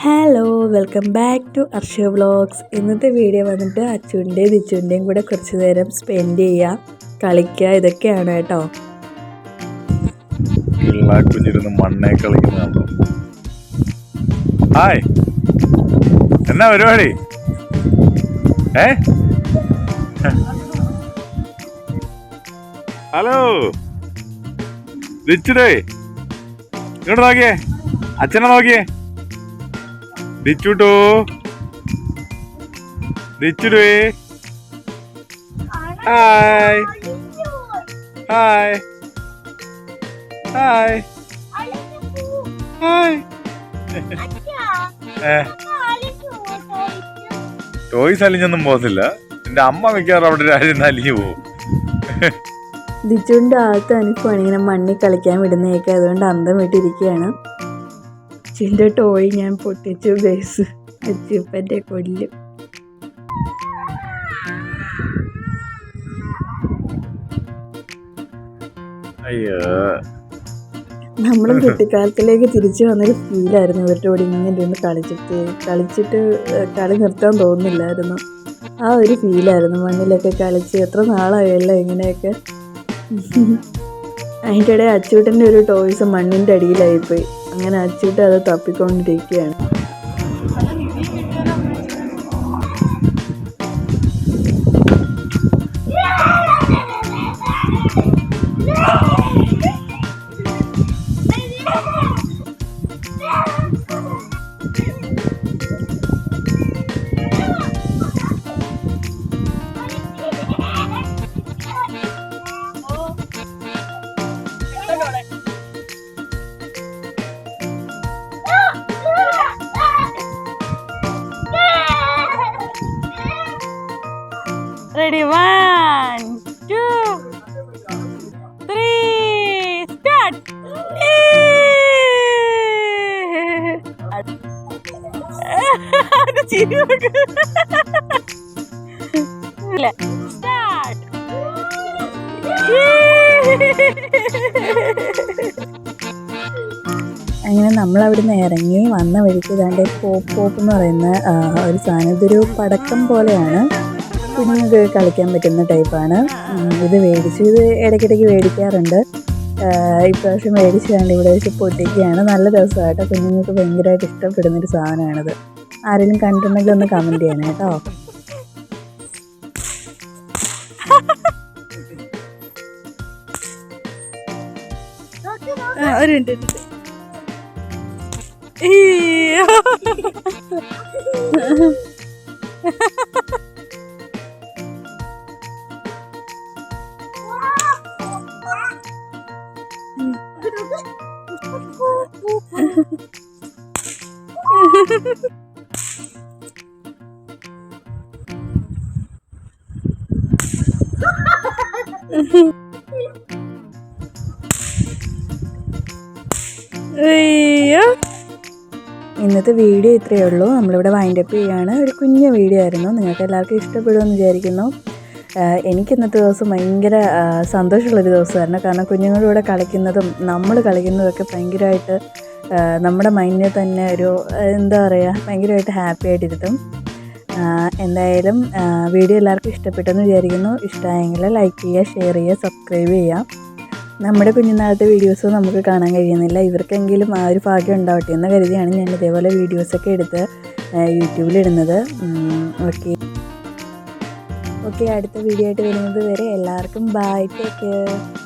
Hello welcome back to Arsha vlogs ഇന്നത്തെ video വന്നിട്ട് അച്ചുവിന്റെയും ദിച്ചുവിന്റെയും കൂടെ കുറച്ച് നേരം സ്പെൻഡ് ചെയ്യുക കളിക്കുക ഇതൊക്കെയാണ് കേട്ടോ. മണ്ണേ ഹായ് എന്നാ പരിപാടി? ഏ? ഹലോ ദിച്ചുടേ ഇങ്ങോട്ട് നോക്കിയേ. അച്ഛനെ നോക്കിയേ. ദിച്ചുട്ടോ. ദിച്ചുടേ hi hi hi hi toys അലിഞ്ഞൊന്നും പോകുന്നില്ല എന്റെ അമ്മ മിക്കവാറും അവിടെ രാജ്യം അലിഞ്ഞു പോകും. ദിച്ചുവിന്റെ ആദ്യത്തെ അനുഭവമാണ് ഇങ്ങനെ മണ്ണിൽ കളിക്കാൻ വിടുന്നതൊക്കെ. അതുകൊണ്ട് അന്തം വിട്ടിരിക്കുകയാണ്. അച്ചുവിന്റെ ടോയ് ഞാൻ പൊട്ടിച്ചു ബേസ് അച്ചിപ്പന്റെ കൊല്ല്. നമ്മളും കുട്ടിക്കാലത്തിലേക്ക് തിരിച്ചു വന്നൊരു ഫീലായിരുന്നു ഇവരുടെ കൂടെ ഇങ്ങനെ ഇരുന്ന് കളിച്ചിട്ട്. കളിച്ചിട്ട് കളി നിർത്താൻ തോന്നുന്നില്ലായിരുന്നു. ആ ഒരു ഫീലായിരുന്നു മണ്ണിലൊക്കെ കളിച്ച്. എത്ര നാളായല്ലോ ഇങ്ങനെയൊക്കെ. അതിന്റെ ഇടയിൽ അച്ചൂട്ടന്റെ ഒരു ടോയ്സ് മണ്ണിന്റെ അടിയിലായിപ്പോയി. അങ്ങനെ അച്ചിട്ട് അത് തപ്പിക്കൊണ്ടിരിക്കുകയാണ്. Ready, one, two, three, start! Start. അങ്ങനെ നമ്മൾ അവിടുന്ന് ഇറങ്ങി വന്ന വഴിക്ക് ഇതാണ്ട് പോപ്പ് പോപ്പ് എന്ന് പറയുന്ന ഒരു സാധനം. ഇതൊരു പടക്കം പോലെയാണ്. കുഞ്ഞുങ്ങൾക്ക് കളിക്കാൻ പറ്റുന്ന ടൈപ്പാണ്. ഇത് മേടിച്ചു ഇത് ഇടയ്ക്കിടയ്ക്ക് മേടിക്കാറുണ്ട്. ഇപ്രാവശ്യം മേടിച്ച് കണ്ട് ഇവിടെ വെച്ച് പൊട്ടിക്കുകയാണ്. നല്ല രസമായിട്ട് കുഞ്ഞുങ്ങൾക്ക് ഭയങ്കരമായിട്ട് ഇഷ്ടപ്പെടുന്നൊരു സാധനമാണിത്. ആരെങ്കിലും കണ്ടിട്ടുണ്ടെങ്കിൽ ഒന്ന് കമന്റ് ചെയ്യണം കേട്ടോ. ഒരു ഇന്നത്തെ വീഡിയോ ഇത്രയേ ഉള്ളൂ. നമ്മളിവിടെ വൈൻഡ് അപ്പ് ചെയ്യാണ്. ഒരു കുഞ്ഞു വീഡിയോ ആയിരുന്നു. നിങ്ങൾക്ക് എല്ലാവർക്കും ഇഷ്ടപ്പെടുമെന്ന് വിചാരിക്കുന്നു. എനിക്ക് ഇന്നത്തെ ദിവസം ഭയങ്കര സന്തോഷമുള്ളൊരു ദിവസമായിരുന്നു. കാരണം കുഞ്ഞുങ്ങളുടെ കളിക്കുന്നതും നമ്മൾ കളിക്കുന്നതൊക്കെ ഭയങ്കരമായിട്ട് നമ്മുടെ മൈൻഡിനെ തന്നെ ഒരു എന്താ പറയുക ഭയങ്കരമായിട്ട് ഹാപ്പി ആയിട്ടിരുത്തും എന്തായാലും വീഡിയോ എല്ലാവർക്കും ഇഷ്ടപ്പെട്ടെന്ന് വിചാരിക്കുന്നു. ഇഷ്ടമായെങ്കിൽ ലൈക്ക് ചെയ്യുക ഷെയർ ചെയ്യുക സബ്സ്ക്രൈബ് ചെയ്യുക. നമ്മുടെ കുഞ്ഞുനാളത്തെ വീഡിയോസ് നമുക്ക് കാണാൻ കഴിയുന്നില്ല. ഇവർക്കെങ്കിലും ആ ഒരു ഭാഗ്യം ഉണ്ടാവട്ടെ എന്ന് കരുതിയാണ് ഞാൻ ഇതേപോലെ വീഡിയോസൊക്കെ എടുത്ത് യൂട്യൂബിലിടുന്നത് ഓക്കെ ഓക്കെ അടുത്ത വീഡിയോ ആയിട്ട് വരുന്നത് വരെ എല്ലാവർക്കും ബൈ ടേക്ക് കെയർ